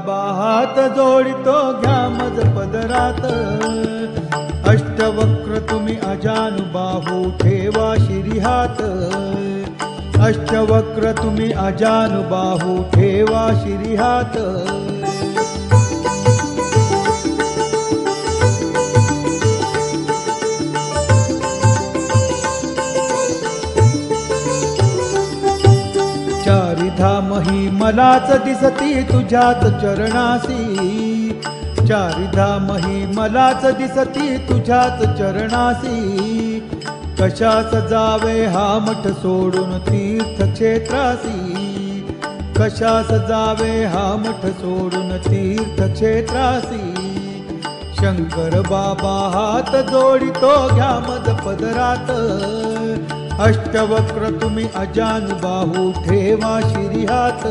बाबा हात जोडितो घ्या मज पदरात. अष्टवक्र तुम्ही अजानुबाहू ठेवा शिरिहात अष्टवक्र तुम्ही अजानुबाहू ठेवा शिरिहात चारिधाम ही मलाच दिसती तुझ्याच चरणासी. चारिधाम ही मलाच दिसती तुझ्याच चरणासी. कशास जावे हा मठ सोडून तीर्थक्षेत्रासी? कशास जावे हा मठ सोडून तीर्थक्षेत्रासी? शंकर बाबा हात जोडितो घ्या मज पदरात. अष्टवक्र तुम्ही अजानुबाहू ठेवा शिरी हात